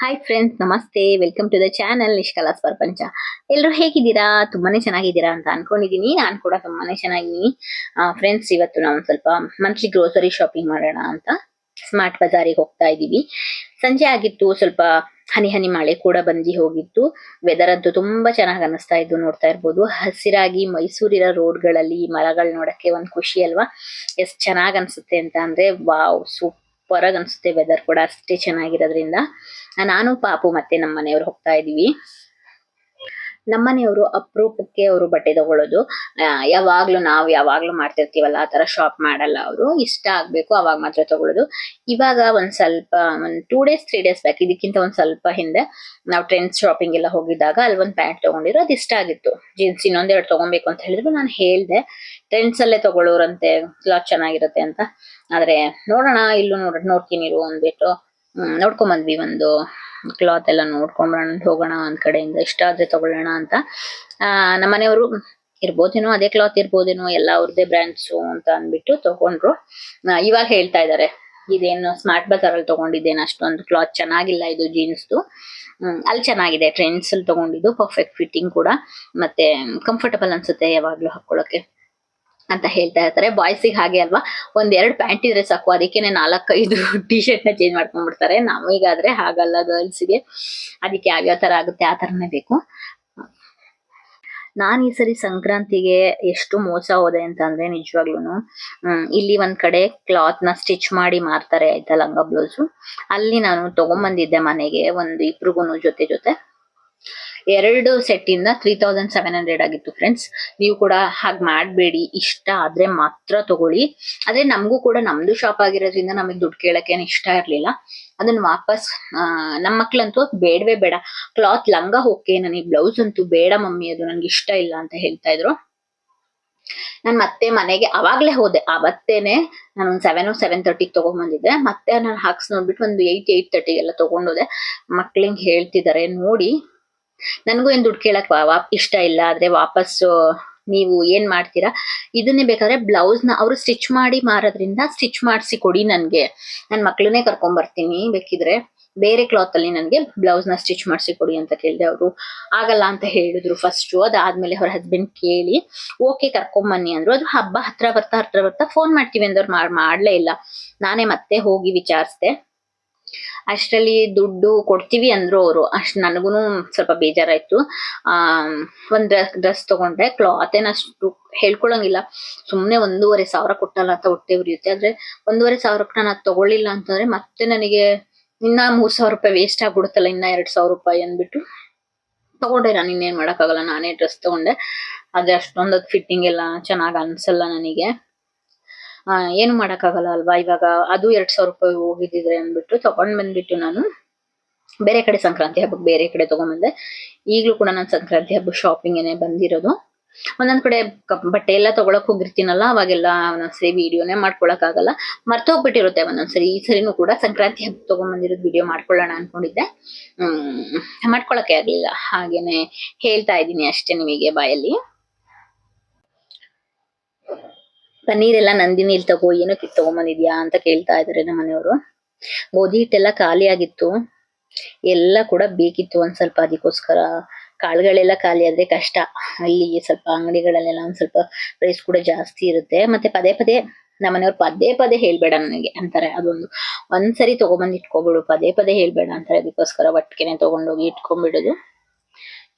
Hi friends ನಮಸ್ತೆ. Welcome to the channel Nishkala's Prapancha ಎಲ್ಲರೂ ಹೇಗಿದ್ದೀರಾ? ತುಂಬಾನೇ ಚೆನ್ನಾಗಿದ್ದೀರಾ ಅಂತ ಅನ್ಕೊಂಡಿದೀನಿ. ನಾನು ಕೂಡ ತುಂಬಾನೇ ಚೆನ್ನಾಗಿದ್ದೀನಿ. ಫ್ರೆಂಡ್ಸ್ ಇವತ್ತು ನಾವು ಸ್ವಲ್ಪ ಮಂತ್ಲಿ ಗ್ರೋಸರಿ ಶಾಪಿಂಗ್ ಮಾಡೋಣ ಅಂತ ಸ್ಮಾರ್ಟ್ ಬಜಾರಿಗೆ ಹೋಗ್ತಾ ಇದೀವಿ ಸಂಜೆ ಆಗಿತ್ತು, ಸ್ವಲ್ಪ ಹನಿ ಹನಿ ಮಳೆ ಕೂಡ ಬಂದಿ ಹೋಗಿತ್ತು. ವೆದರ್ ಅಂತೂ ತುಂಬಾ ಚೆನ್ನಾಗಿ ಅನಿಸ್ತಾ ಇದ್ದು ನೋಡ್ತಾ ಇರ್ಬೋದು. ಹಸಿರಾಗಿ ಮೈಸೂರಿನ ರೋಡ್ಗಳಲ್ಲಿ ಮರಗಳು ನೋಡಕ್ಕೆ ಒಂದ್ ಖುಷಿ ಅಲ್ವಾ? ಎಷ್ಟ್ ಚೆನ್ನಾಗ್ ಅನ್ಸುತ್ತೆ ಅಂತ ಅಂದ್ರೆ, ವಾವ್ ಸೂಪರ್ ಆಗಿ ಅನ್ಸುತ್ತೆ ವೆದರ್ ಕೂಡ ಅಷ್ಟೇ ಚೆನ್ನಾಗಿರೋದ್ರಿಂದ. ನಾನು ಪಾಪು ಮತ್ತೆ ನಮ್ಮ ಮನೆಯವರು ಹೋಗ್ತಾ ಇದೀವಿ. ನಮ್ಮನೆಯವರು ಅಪರೂಪಕ್ಕೆ ಅವರು ಬಟ್ಟೆ ತಗೊಳ್ಳೋದು. ಯಾವಾಗಲೂ ನಾವು ಯಾವಾಗ್ಲೂ ಮಾಡ್ತಿರ್ತೀವಲ್ಲ, ಆ ತರ ಶಾಪ್ ಮಾಡಲ್ಲ ಅವರು. ಇಷ್ಟ ಆಗ್ಬೇಕು, ಅವಾಗ ಮಾತ್ರ ತಗೊಳ್ಳೋದು. ಇವಾಗ ಒಂದ್ ಸ್ವಲ್ಪ, ಒಂದ್ two days three days back ಇದಕ್ಕಿಂತ ಒಂದ್ ಸ್ವಲ್ಪ ಹಿಂದೆ ನಾವು ಟ್ರೆಂಡ್ಸ್ ಶಾಪಿಂಗ್ ಎಲ್ಲ ಹೋಗಿದ್ದಾಗ ಅಲ್ಲಿ ಒಂದ್ ಪ್ಯಾಂಟ್ ತಗೊಂಡಿರೋ ಅದು ಇಷ್ಟ ಆಗಿತ್ತು. ಜೀನ್ಸ್ ಇನ್ನೊಂದೆರಡು ತಗೊಬೇಕು ಅಂತ ಹೇಳಿದ್ರು, ನಾನು ಹೇಳ್ದೆ. ಟ್ರೆಂಡ್ಸ್ ಅಲ್ಲೇ ತಗೊಳ್ಳೋರಂತೆ ಕ್ಲಾತ್ ಚೆನ್ನಾಗಿರುತ್ತೆ ಅಂತ. ಆದ್ರೆ ನೋಡೋಣ, ಇಲ್ಲೂ ನೋಡ್, ನೋಡ್ತೀನಿ ಇರು ಅಂದ್ಬಿಟ್ಟು ನೋಡ್ಕೊಂಡ್ ಬಂದ್ವಿ ಒಂದು ಕ್ಲಾತ್ ಎಲ್ಲ ನೋಡ್ಕೊಂಡ್ ಬರೋಣ ಹೋಗೋಣ ಒಂದ್ ಕಡೆಯಿಂದ, ಇಷ್ಟ ಆದ್ರೆ ತಗೊಳ್ಳೋಣ ಅಂತ. ಆ ನಮ್ಮನೆಯವರು ಇರ್ಬೋದೇನೋ, ಅದೇ ಕ್ಲಾತ್ ಇರ್ಬೋದೇನೋ, ಎಲ್ಲ ಅವ್ರದೇ ಬ್ರ್ಯಾಂಡ್ಸು ಅಂತ ಅಂದ್ಬಿಟ್ಟು ತಗೊಂಡ್ರು. ಇವಾಗ ಹೇಳ್ತಾ ಇದಾರೆ, ಇದೇನು ಸ್ಮಾರ್ಟ್ ಬಜಾರ್ ಅಲ್ಲಿ ತಗೊಂಡಿದ್ದೇನೆ ಅಷ್ಟೊಂದು ಕ್ಲಾತ್ ಚೆನ್ನಾಗಿಲ್ಲ ಇದು ಜೀನ್ಸ್ದು ದು. ಅಲ್ಲಿ ಚೆನ್ನಾಗಿದೆ ಟ್ರೆಂಡ್ಸ್ ಅಲ್ಲಿ ತಗೊಂಡಿದ್ದು ಪರ್ಫೆಕ್ಟ್ ಫಿಟ್ಟಿಂಗ್ ಕೂಡ. ಮತ್ತೆ ಕಂಫರ್ಟಬಲ್ ಅನ್ಸುತ್ತೆ ಯಾವಾಗ್ಲೂ ಹಾಕೊಳ್ಳೋಕೆ. ಅಂತ ಹೇಳ್ತಾ ಇರ್ತಾರೆ. ಬಾಯ್ಸಿಗೆ ಹಾಗೆ ಅಲ್ವಾ? ಒಂದ್ ಎರಡು ಪ್ಯಾಂಟ್ ಇದ್ರೆ ಸಾಕು. ಅದಕ್ಕೆ ನಾಲ್ಕೈದು ಟಿ ಶರ್ಟ್ನ ಚೇಂಜ್ ಮಾಡ್ಕೊಂಡ್ಬಿಡ್ತಾರೆ. ನಮಗಾದ್ರೆ ಹಾಗಲ್ಲ ಗರ್ಲ್ಸ್ಗೆ ಅದಕ್ಕೆ ಯಾವ್ಯಾವ ತರ ಆಗುತ್ತೆ ಆ ತರನೇ ಬೇಕು. ನಾನ್ ಈ ಸರಿ ಸಂಕ್ರಾಂತಿಗೆ ಎಷ್ಟು ಮೋಸ ಹೋದೆ ಅಂತ ಅಂದ್ರೆ ನಿಜವಾಗ್ಲೂನು, ಹ್ಮ್, ಇಲ್ಲಿ ಒಂದ್ ಕಡೆ ಕ್ಲಾತ್ನ ಸ್ಟಿಚ್ ಮಾಡಿ ಮಾರ್ತಾರೆ ಆಯ್ತಾ ಲಂಗ ಬ್ಲೌಸು ಅಲ್ಲಿ ನಾನು ತಗೊಂಬಂದಿದ್ದೆ ಮನೆಗೆ ಒಂದು ಇಬ್ರಿಗೂನು ಜೊತೆ ಜೊತೆ. ಎರಡು ಸೆಟ್ಟಿಂದ ತ್ರೀ ತೌಸಂಡ್ ಸೆವೆನ್ ಹಂಡ್ರೆಡ್ ಆಗಿತ್ತು ಫ್ರೆಂಡ್ಸ್ ನೀವು ಕೂಡ ಹಾಗೆ ಮಾಡಬೇಡಿ, ಇಷ್ಟ ಆದ್ರೆ ಮಾತ್ರ ತಗೊಳ್ಳಿ. ಆದರೆ ನಮಗೂ ಕೂಡ ನಮ್ದು ಶಾಪ್ ಆಗಿರೋದ್ರಿಂದ ನಮಗೆ ದುಡ್ಡು ಕೇಳಕ್ಕೆ ಇಷ್ಟ ಇರಲಿಲ್ಲ. ಅದನ್ನ ವಾಪಸ್ ನಮ್ಮ ಮಕ್ಕಳಂತೂ ಬೇಡವೇ ಬೇಡ. ಕ್ಲಾತ್ ಲಂಗ ಓಕೆ ನನಗೆ ಬ್ಲೌಸ್ ಅಂತೂ ಬೇಡ ಮಮ್ಮಿ, ಅದು ನನಗೆ ಇಷ್ಟ ಇಲ್ಲ ಅಂತ ಹೇಳ್ತಾ ಇದ್ರು. ನಾನು ಮತ್ತೆ ಮನೆಗೆ ಅವಾಗ್ಲೇ ಹೋದೆ. ಅವತ್ತೇನೆ ನಾನು ಒಂದ್ ಸೆವೆನ್ ಸೆವೆನ್ ತರ್ಟಿಗೆ ತಗೊಂಡ್ಬಂದಿದ್ದೆ ಮತ್ತೆ ನಾನು ಹಾಕ್ಸ್ ನೋಡ್ಬಿಟ್ಟು ಒಂದು ಏಯ್ಟ್ ಏಯ್ಟ್ ತರ್ಟಿಗೆಲ್ಲ ತಗೊಂಡೋದೆ ಮಕ್ಳಿಗೆ ಹೇಳ್ತಿದ್ದಾರೆ ನೋಡಿ. ನನ್ಗೂ ಏನು ದುಡ್ಡು ಕೇಳಕ್ ಇಷ್ಟ ಇಲ್ಲ, ಆದ್ರೆ ವಾಪಸ್ಸು ನೀವು ಏನು ಮಾಡ್ತೀರಾ? ಇದನ್ನೇ ಬೇಕಾದ್ರೆ ಬ್ಲೌಸ್ನ ಅವರು ಸ್ಟಿಚ್ ಮಾಡಿ ಮಾರೋದ್ರಿಂದ ಸ್ಟಿಚ್ ಮಾಡಿಸಿ ಕೊಡಿ ನನಗೆ. ನನ್ನ ಮಕ್ಳನ್ನೇ ಕರ್ಕೊಂಬರ್ತೀನಿ ಬೇಕಿದ್ರೆ. ಬೇರೆ ಕ್ಲಾತ್ ಅಲ್ಲಿ ಬ್ಲೌಸ್ನ ಸ್ಟಿಚ್ ಮಾಡಿಸಿ ಕೊಡಿ ಅಂತ ಕೇಳಿದೆ ಅವರು. ಆಗಲ್ಲ ಅಂತ ಹೇಳಿದ್ರು ಫಸ್ಟು ಅದಾದಮೇಲೆ ಅವ್ರ ಹಸ್ಬೆಂಡ್ ಕೇಳಿ ಓಕೆ ಕರ್ಕೊಂಬನ್ನಿ. ಅಂದರು. ಅದು ಹಬ್ಬ ಹತ್ರ ಬರ್ತಾ ಹತ್ರ ಬರ್ತಾ ಫೋನ್ ಮಾಡ್ತೀವಿ ಅಂದವ್ರು ಮಾಡ್ಲೇ ಇಲ್ಲ. ನಾನೇ ಮತ್ತೆ ಹೋಗಿ ವಿಚಾರಿಸ್ದೆ. ಅಷ್ಟರಲ್ಲಿ ದುಡ್ಡು ಕೊಡ್ತೀವಿ ಅಂದ್ರು ಅವರು. ಅಷ್ಟು ನನಗೂ ಸ್ವಲ್ಪ ಬೇಜಾರಾಯಿತು. ಆ ಡ್ರೆಸ್ ಡ್ರೆಸ್ ತೊಗೊಂಡ್ರೆ ಕ್ಲಾತ್ ಅಷ್ಟು ಹೇಳ್ಕೊಳಂಗಿಲ್ಲ. ಸುಮ್ನೆ ಒಂದೂವರೆ ಸಾವಿರ ಕೊಟ್ಟಲ್ಲ ಅಂತ ಹೊಟ್ಟೆ ಉರಿಯುತ್ತೆ. ಆದರೆ ಒಂದೂವರೆ ಸಾವಿರಕ್ಕೆ ನಾನು ಅದು ತಗೊಳ್ಳಿಲ್ಲ ಅಂತಂದ್ರೆ ಮತ್ತೆ ನನಗೆ ಇನ್ನ ಮೂರ್ ಸಾವಿರ ರೂಪಾಯಿ ವೇಸ್ಟ್ ಆಗ್ಬಿಡುತ್ತಲ್ಲ, ಇನ್ನ ಎರಡ್ ಸಾವಿರ ರೂಪಾಯಿ ಅಂದ್ಬಿಟ್ಟು ತಗೊಂಡೆ ನಾನು. ಇನ್ನೇನ್ ಮಾಡೋಕ್ಕಾಗಲ್ಲ. ನಾನೇ ಡ್ರೆಸ್ ತಗೊಂಡೆ. ಅದೇ ಅಷ್ಟೊಂದು ಫಿಟ್ಟಿಂಗ್ ಎಲ್ಲ ಚೆನ್ನಾಗಿ ಅನ್ಸಲ್ಲ ನನಗೆ. ಏನು ಮಾಡಕ್ಕಾಗಲ್ಲ ಅಲ್ವಾ? ಇವಾಗ ಅದು ಎರಡ್ ಸಾವಿರ ರೂಪಾಯಿ ಹೋಗಿದ್ದಿದ್ರೆ ಅಂದ್ಬಿಟ್ಟು ತಗೊಂಡ್ ಬಂದ್ಬಿಟ್ಟು ನಾನು ಬೇರೆ ಕಡೆ ಸಂಕ್ರಾಂತಿ ಹಬ್ಬಕ್ಕೆ ಬೇರೆ ಕಡೆ ತಗೊಂಡ್ಬಂದೆ ಈಗ್ಲೂ ಕೂಡ ನಾನು ಸಂಕ್ರಾಂತಿ ಹಬ್ಬ ಶಾಪಿಂಗ್ ಏನೇ ಬಂದಿರೋದು. ಒಂದೊಂದ್ ಕಡೆ ಬಟ್ಟೆ ಎಲ್ಲ ತಗೊಳಕ್ ಹೋಗಿರ್ತೀನಲ್ಲ, ಅವಾಗೆಲ್ಲ ಒಂದೊಂದ್ಸರಿ ವಿಡಿಯೋನೇ ಮಾಡ್ಕೊಳಕ್ ಆಗಲ್ಲ. ಮರ್ತೋಗ್ಬಿಟ್ಟಿರುತ್ತೆ ಒಂದೊಂದ್ಸರಿ. ಈ ಸರಿನೂ ಕೂಡ ಸಂಕ್ರಾಂತಿ ಹಬ್ಬ ತಗೊಂಡ್ಬಂದಿರೋದು ವಿಡಿಯೋ ಮಾಡ್ಕೊಳ್ಳೋಣ ಅನ್ಕೊಂಡಿದ್ದೆ. ಹ್ಮ್, ಮಾಡ್ಕೊಳಕ್ಕೆ ಆಗ್ಲಿಲ್ಲ. ಹಾಗೇನೆ ಹೇಳ್ತಾ ಇದ್ದೀನಿ ಅಷ್ಟೇ ನಿಮಗೆ ಬಾಯಲ್ಲಿ. ಪನ್ನೀರ್ ಎಲ್ಲ ನಂದಿನಿ ಇಲ್ಲಿ ತಗೋ ಏನೋ ಕಿತ್ ತಗೊಂಬಂದಿದ್ಯಾ ಅಂತ ಕೇಳ್ತಾ ಇದಾರೆ ನಮ್ಮ ಮನೆಯವರು. ಗೋಧಿ ಹಿಟ್ಟೆಲ್ಲ ಖಾಲಿ ಆಗಿತ್ತು. ಎಲ್ಲ ಕೂಡ ಬೇಕಿತ್ತು ಒಂದ್ ಸ್ವಲ್ಪ ಅದಕ್ಕೋಸ್ಕರ. ಕಾಳುಗಳೆಲ್ಲ ಖಾಲಿ ಆದ್ರೆ ಕಷ್ಟ. ಅಲ್ಲಿ ಸ್ವಲ್ಪ ಅಂಗಡಿಗಳಲ್ಲೆಲ್ಲ ಒಂದ್ ಸ್ವಲ್ಪ ಪ್ರೈಸ್ ಕೂಡ ಜಾಸ್ತಿ ಇರುತ್ತೆ. ಮತ್ತೆ ಪದೇ ಪದೇ ನಮ್ಮನೆಯವ್ರು ಪದೇ ಪದೇ ಹೇಳ್ಬೇಡ ನನಗೆ ಅಂತಾರೆ. ಅದೊಂದು ಒಂದ್ಸರಿ ತಗೊಂಬಂದ್ ಇಟ್ಕೊಬಿಡು, ಪದೇ ಪದೇ ಹೇಳ್ಬೇಡ ಅಂತಾರೆ. ಅದಕ್ಕೋಸ್ಕರ ಒಟ್ಟಿಗೆನೆ ತಗೊಂಡೋಗಿ ಇಟ್ಕೊಂಡ್ಬಿಡೋದು.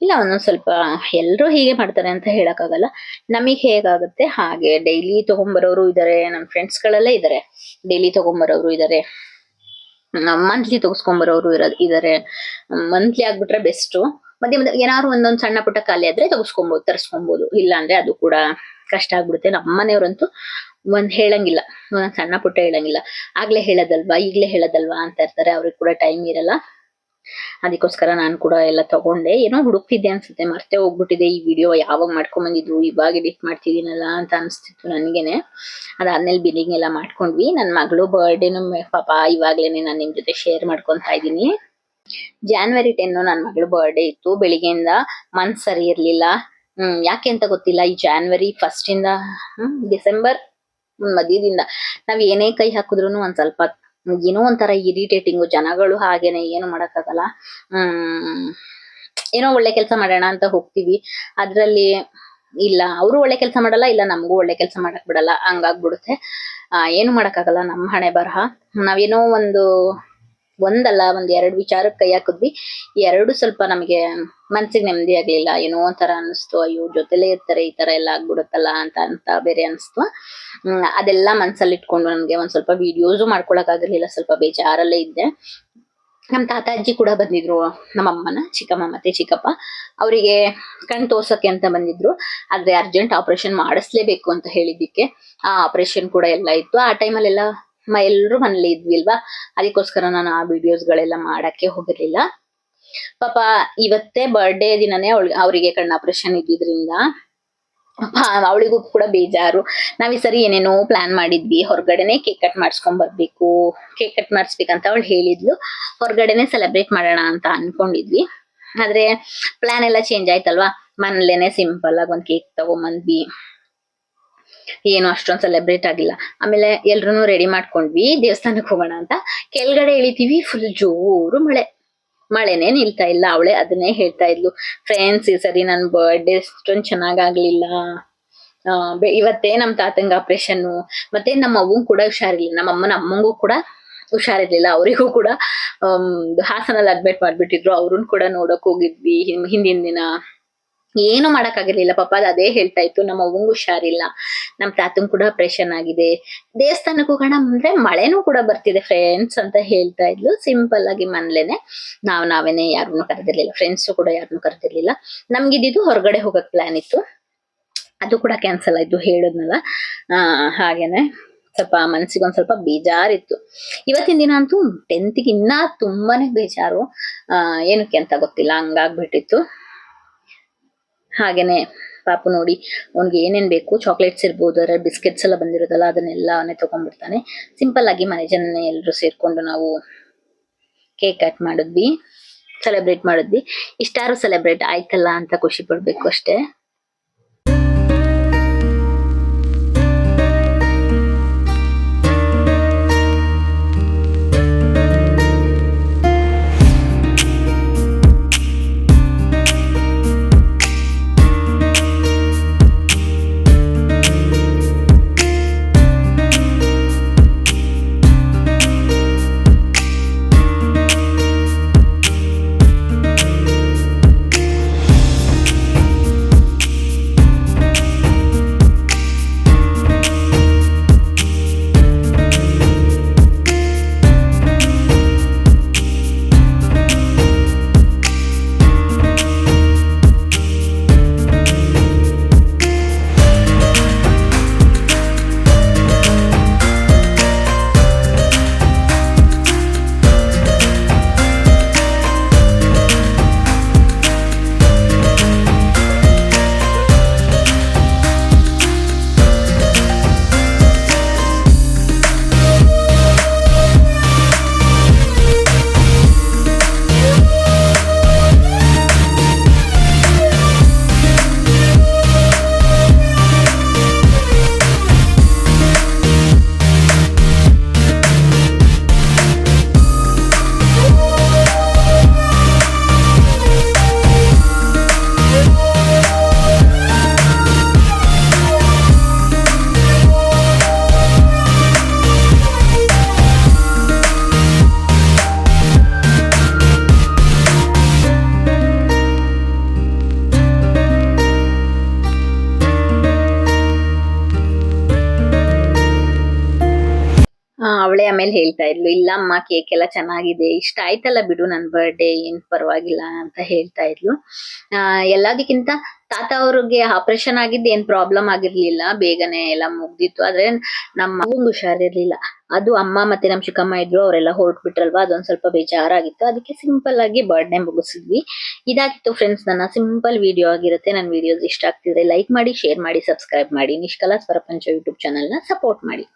ಇಲ್ಲ, ಒಂದೊಂದ್ ಸ್ವಲ್ಪ ಎಲ್ರು ಹೀಗೆ ಮಾಡ್ತಾರೆ ಅಂತ ಹೇಳಕ್ಕಾಗಲ್ಲ. ನಮಗೆ ಹೇಗಾಗುತ್ತೆ? ಹಾಗೆ ಡೈಲಿ ತಗೊಂಬರೋರು ಇದಾರೆ, ನಮ್ ಫ್ರೆಂಡ್ಸ್ ಗಳೆಲ್ಲ ಇದಾರೆ. ಡೈಲಿ ತಗೊಂಬರೋರು ಇದಾರೆ. ಮಂತ್ಲಿ ತಗಸ್ಕೊಂಬರೋರು ಇರೋದ್ ಇದಾರೆ. ಮಂತ್ಲಿ ಆಗ್ಬಿಟ್ರೆ ಬೆಸ್ಟ್ ಮಧ್ಯೆ ಮಧ್ಯೆ ಏನಾದ್ರು ಒಂದೊಂದ್ ಸಣ್ಣ ಪುಟ್ಟ ಖಾಲಿ ಆದ್ರೆ ತಗಸ್ಕೊಂಬೋದು ತರಿಸ್ಕೊಬಹುದು ಇಲ್ಲ ಅಂದ್ರೆ ಅದು ಕೂಡ ಕಷ್ಟ ಆಗ್ಬಿಡುತ್ತೆ. ನಮ್ಮ ಮನೆಯವ್ರಂತೂ ಒಂದ್ ಹೇಳಂಗಿಲ್ಲ. ಒಂದೊಂದ್ ಸಣ್ಣ ಪುಟ್ಟ ಹೇಳಂಗಿಲ್ಲ. ಆಗ್ಲೇ ಹೇಳೋದಲ್ವಾ, ಈಗ್ಲೇ ಹೇಳೋದಲ್ವಾ ಅಂತ ಇರ್ತಾರೆ. ಅವ್ರಿಗೆ ಕೂಡ ಟೈಮ್ ಇರಲ್ಲ. ಅದಕ್ಕೋಸ್ಕರ ನಾನು ಕೂಡ ಎಲ್ಲ ತಗೊಂಡೆ. ಏನೋ ಹುಡುಕ್ತಿದ್ದೆ ಅನ್ಸುತ್ತೆ. ಮರ್ತೆ ಹೋಗ್ಬಿಟ್ಟಿದೆ ಈ ವಿಡಿಯೋ ಯಾವಾಗ ಮಾಡ್ಕೊಂಡ್ ಬಂದಿದ್ದು? ಇವಾಗ ಎಡಿಟ್ ಮಾಡ್ತಿದ್ದೀನಲ್ಲ ಅಂತ ಅನಿಸ್ತಿತ್ತು ನನಗೇನೆ. ಅದಾದ್ಮೇಲೆ ಬಿಲ್ಲಿಂಗ್ ಎಲ್ಲ ಮಾಡ್ಕೊಂಡ್ವಿ. ನನ್ನ ಮಗಳು ಬರ್ಡೇನು ಪಾಪ ಇವಾಗ್ಲೇನೆ ನಾನು ನಿಮ್ ಜೊತೆ ಶೇರ್ ಮಾಡ್ಕೊಂತಾ ಇದ್ದೀನಿ. ಜಾನ್ವರಿ ಟೆನ್ ನನ್ನ ಮಗಳು ಬರ್ಡೇ ಇತ್ತು. ಬೆಳಿಗ್ಗೆಯಿಂದ ಮನ್ಸ್ ಸರಿ ಇರ್ಲಿಲ್ಲ. ಹ್ಮ್, ಯಾಕೆ ಅಂತ ಗೊತ್ತಿಲ್ಲ. ಈ ಜಾನ್ವರಿ ಫಸ್ಟ್ ಇಂದ, ಹ್ಮ್ ಡಿಸೆಂಬರ್ ಮದ್ಯದಿಂದ ನಾವ್ ಏನೇ ಕೈ ಹಾಕಿದ್ರು ಒಂದ್ ಸ್ವಲ್ಪ ಏನೋ ಒಂಥರ ಇರಿಟೇಟಿಂಗು ಜನಗಳು ಹಾಗೇನೆ, ಏನು ಮಾಡಕ್ಕಾಗಲ್ಲ. ಏನೋ ಒಳ್ಳೆ ಕೆಲಸ ಮಾಡೋಣ ಅಂತ ಹೋಗ್ತೀವಿ. ಅದ್ರಲ್ಲಿ ಇಲ್ಲ, ಅವರು ಒಳ್ಳೆ ಕೆಲಸ ಮಾಡಲ್ಲ, ಇಲ್ಲ ನಮಗೂ ಒಳ್ಳೆ ಕೆಲಸ ಮಾಡಕ್ ಬಿಡಲ್ಲ, ಹಂಗಾಗ್ಬಿಡುತ್ತೆ. ಏನು ಮಾಡಕ್ಕಾಗಲ್ಲ ನಮ್ಮ ಹಣೆ ಬರಹ. ನಾವೇನೋ ಒಂದು ಒಂದಲ್ಲ, ಒಂದ್ ಎರಡು ವಿಚಾರಕ್ಕೆ ಕೈ ಹಾಕಿದ್ವಿ. ಎರಡು ಸ್ವಲ್ಪ ನಮಗೆ ಮನ್ಸಿಗೆ ನೆಮ್ಮದಿ ಆಗ್ಲಿಲ್ಲ. ಏನೋ ಒಂಥರ ಅನಿಸ್ತು, ಅಯ್ಯೋ ಜೊತೆಲೇ ಇರ್ತಾರೆ, ಈ ತರ ಎಲ್ಲ ಆಗ್ಬಿಡುತ್ತಲ್ಲ ಅಂತ ಅಂತ ಬೇರೆ ಅನಿಸ್ತು. ಅದೆಲ್ಲ ಮನ್ಸಲ್ಲಿ ಇಟ್ಕೊಂಡು ನಮ್ಗೆ ಒಂದ್ ಸ್ವಲ್ಪ ವಿಡಿಯೋಸು ಮಾಡ್ಕೊಳಕ್ ಆಗಿರ್ಲಿಲ್ಲ ಸ್ವಲ್ಪ ಬೇಜಾರಲ್ಲೇ ಇದ್ದೆ. ನಮ್ ತಾತ ಅಜ್ಜಿ ಕೂಡ ಬಂದಿದ್ರು, ನಮ್ಮ ಅಮ್ಮನ, ಚಿಕ್ಕಮ್ಮ ಮತ್ತೆ ಚಿಕ್ಕಪ್ಪ. ಅವರಿಗೆ ಕಣ್ ತೋರ್ಸಕ್ಕೆ ಅಂತ ಬಂದಿದ್ರು. ಆದ್ರೆ ಅರ್ಜೆಂಟ್ ಆಪರೇಷನ್ ಮಾಡಿಸ್ಲೇಬೇಕು ಅಂತ ಹೇಳಿದ್ದಕ್ಕೆ. ಆ ಆಪರೇಷನ್ ಕೂಡ ಎಲ್ಲ ಇತ್ತು. ಆ ಟೈಮಲ್ಲೆಲ್ಲ ಮ ಎಲ್ಲರೂ ಮನೇಲಿ ಇದ್ವಿ ಅಲ್ವಾ ಅದಕ್ಕೋಸ್ಕರ ನಾನು ಆ ವಿಡಿಯೋಸ್ ಗಳೆಲ್ಲ ಮಾಡಕ್ಕೆ ಹೋಗಿರ್ಲಿಲ್ಲ. ಪಾಪ, ಇವತ್ತೇ ಬರ್ಡೇ ದಿನನೇ ಅವಳಿಗೆ ಅವರಿಗೆ ಕಣ್ಣು ಆಪರೇಷನ್ ಇದ್ದಿದ್ರಿಂದ ಅವಳಿಗೂ ಕೂಡ ಬೇಜಾರು. ನಾವ್ ಈ ಸರಿ ಏನೇನೋ ಪ್ಲಾನ್ ಮಾಡಿದ್ವಿ. ಹೊರಗಡೆನೆ ಕೇಕ್ ಕಟ್ ಮಾಡಿಸ್ಕೊಂಡ್ ಬರ್ಬೇಕು ಕೇಕ್ ಕಟ್ ಮಾಡಿಸ್ಬೇಕಂತ ಅವಳು ಹೇಳಿದ್ಲು. ಹೊರಗಡೆನೆ ಸೆಲೆಬ್ರೇಟ್ ಮಾಡೋಣ ಅಂತ ಅನ್ಕೊಂಡಿದ್ವಿ. ಆದ್ರೆ ಪ್ಲಾನ್ ಎಲ್ಲ ಚೇಂಜ್ ಆಯ್ತಲ್ವಾ? ಮನೇಲೇನೆ ಸಿಂಪಲ್ ಆಗಿ ಒಂದ್ ಕೇಕ್ ತಗೊಂಬಂದ್ವಿ. ಏನು ಅಷ್ಟೊಂದ್ ಸೆಲೆಬ್ರೇಟ್ ಆಗಿಲ್ಲ. ಆಮೇಲೆ ಎಲ್ರು ರೆಡಿ ಮಾಡ್ಕೊಂಡ್ವಿ ದೇವಸ್ಥಾನಕ್ಕೆ ಹೋಗೋಣ ಅಂತ. ಕೆಳಗಡೆ ಇಳಿತೀವಿ ಫುಲ್ ಜೋರು ಮಳೆ. ಮಳೆನೇ ನಿಲ್ತಾ ಇಲ್ಲ, ಅವಳೆ ಅದನ್ನೇ ಹೇಳ್ತಾ ಇದ್ಲು. ಫ್ರೆಂಡ್ಸ್ ಈ ಸರಿ ನನ್ ಬರ್ಡೇ ಅಷ್ಟೊಂದ್ ಚೆನ್ನಾಗಾಗ್ಲಿಲ್ಲ. ಇವತ್ತೇ ನಮ್ ತಾತಂಗ ಆಪರೇಷನ್ ಮತ್ತೆ ನಮ್ಮ ಅವ್ವಂಗ್ ಕೂಡ ಹುಷಾರಿಲ್ಲ ನಮ್ಮ ಅಮ್ಮನ ಅಮ್ಮಂಗೂ ಕೂಡ ಹುಷಾರಿರ್ಲಿಲ್ಲ. ಅವರಿಗೂ ಕೂಡ ಹಾಸನಲ್ಲಿ ಅಡ್ಮಿಟ್ ಮಾಡ್ಬಿಟ್ಟಿದ್ರು. ಅವ್ರನ್ನ ಕೂಡ ನೋಡಕ್ ಹೋಗಿದ್ವಿ ಹಿಂದಿನ ದಿನ. ಏನು ಮಾಡಕ್ಕಾಗಿರ್ಲಿಲ್ಲ. ಪಾಪ ಅದು ಅದೇ ಹೇಳ್ತಾ ಇತ್ತು. ನಮ್ಮ ಅವ್ವಂಗೂ ಹುಷಾರಿಲ್ಲ. ನಮ್ ತಾತಂಗ್ ಕೂಡ ಆಪರೇಷನ್ ಆಗಿದೆ. ದೇವಸ್ಥಾನಕ್ಕೆ ಹೋಗೋಣ ಅಂದ್ರೆ ಮಳೆನೂ ಕೂಡ ಬರ್ತಿದೆ ಫ್ರೆಂಡ್ಸ್ ಅಂತ ಹೇಳ್ತಾ ಇದ್ಲು. ಸಿಂಪಲ್ ಆಗಿ ಮನ್ಲೇನೆ ನಾವ್ ನಾವೇನೆ ಯಾರನ್ನು ಕರೆದಿರ್ಲಿಲ್ಲ. ಫ್ರೆಂಡ್ಸ್ ಕೂಡ ಯಾರನ್ನು ಕರೆದಿರ್ಲಿಲ್ಲ. ನಮ್ಗಿದ್ದು ಹೊರಗಡೆ ಹೋಗಕ್ ಪ್ಲಾನ್ ಇತ್ತು. ಅದು ಕೂಡ ಕ್ಯಾನ್ಸಲ್ ಆಯ್ತು ಹೇಳಿದ್ನಲ್ಲ. ಆ, ಹಾಗೇನೆ ಸ್ವಲ್ಪ ಮನ್ಸಿಗೆ ಒಂದ್ ಸ್ವಲ್ಪ ಬೇಜಾರಿತ್ತು. ಇವತ್ತಿನ ದಿನ ಅಂತೂ ಟೆಂತ್ಗೆ ಇನ್ನ ತುಂಬಾನೇ ಬೇಜಾರು. ಆ, ಏನಕ್ಕೆ ಅಂತ ಗೊತ್ತಿಲ್ಲ. ಹಂಗಾಗ್ಬಿಟ್ಟಿತ್ತು. ಹಾಗೇನೆ ಪಾಪು ನೋಡಿ, ಅವ್ನಿಗೆ ಏನೇನ್ ಬೇಕು ಚಾಕ್ಲೇಟ್ಸ್ ಇರ್ಬೋದು ಅದರ ಬಿಸ್ಕೆಟ್ಸ್ ಎಲ್ಲ ಬಂದಿರೋದಲ್ಲ ಅದನ್ನೆಲ್ಲ ಅವನೇ ತಗೊಂಡ್ಬಿಡ್ತಾನೆ. ಸಿಂಪಲ್ ಆಗಿ ಮನೆ ಜನ ಎಲ್ಲರೂ ಸೇರ್ಕೊಂಡು ನಾವು ಕೇಕ್ ಕಟ್ ಮಾಡಿದ್ವಿ ಸೆಲೆಬ್ರೇಟ್ ಮಾಡಿದ್ವಿ. ಇಷ್ಟಾರು ಸೆಲೆಬ್ರೇಟ್ ಆಯ್ತಲ್ಲ ಅಂತ ಖುಷಿ ಪಡ್ಬೇಕು ಅಷ್ಟೇ. ಅವಳೇ ಆಮೇಲೆ ಹೇಳ್ತಾ ಇದ್ಲು ಇಲ್ಲ ಅಮ್ಮ ಕೇಕ್ ಎಲ್ಲ ಚೆನ್ನಾಗಿದೆ, ಇಷ್ಟ ಆಯ್ತಲ್ಲ ಬಿಡು, ನನ್ ಬರ್ಡೇ ಏನ್ ಪರವಾಗಿಲ್ಲ ಅಂತ ಹೇಳ್ತಾ ಇದ್ಲು. ಎಲ್ಲದಕ್ಕಿಂತ ತಾತ ಅವ್ರಿಗೆ ಆಪರೇಷನ್ ಆಗಿದ್ದು ಏನ್ ಪ್ರಾಬ್ಲಮ್ ಆಗಿರ್ಲಿಲ್ಲ, ಬೇಗನೆ ಎಲ್ಲ ಮುಗ್ದಿತ್ತು. ಆದ್ರೆ ನಮ್ಮ ಹುಷಾರಿರ್ಲಿಲ್ಲ. ಅದು ಅಮ್ಮ ಮತ್ತೆ ನಮ್ ಚಿಕ್ಕಮ್ಮ ಇದ್ರು, ಅವರೆಲ್ಲ ಹೊರಟ್ಬಿಟ್ರಲ್ವಾ, ಅದೊಂದ್ ಸ್ವಲ್ಪ ಬೇಜಾರಾಗಿತ್ತು. ಅದಕ್ಕೆ ಸಿಂಪಲ್ ಆಗಿ ಬರ್ಡೇ ಮುಗಿಸಿದ್ವಿ. ಇದಾಗಿತ್ತು ಫ್ರೆಂಡ್ಸ್ ನನ್ನ ಸಿಂಪಲ್ ವಿಡಿಯೋ ಆಗಿರುತ್ತೆ. ನನ್ನ ವಿಡಿಯೋಸ್ ಇಷ್ಟ ಆಗ್ತಿದ್ರೆ ಲೈಕ್ ಮಾಡಿ ಶೇರ್ ಮಾಡಿ ಸಬ್ಸ್ಕ್ರೈಬ್ ಮಾಡಿ. ನಿಷ್ಕಲಾ ಸ್ವರಪಂಚ ಯೂಟ್ಯೂಬ್ ಚಾನಲ್ನ ಸಪೋರ್ಟ್ ಮಾಡಿ.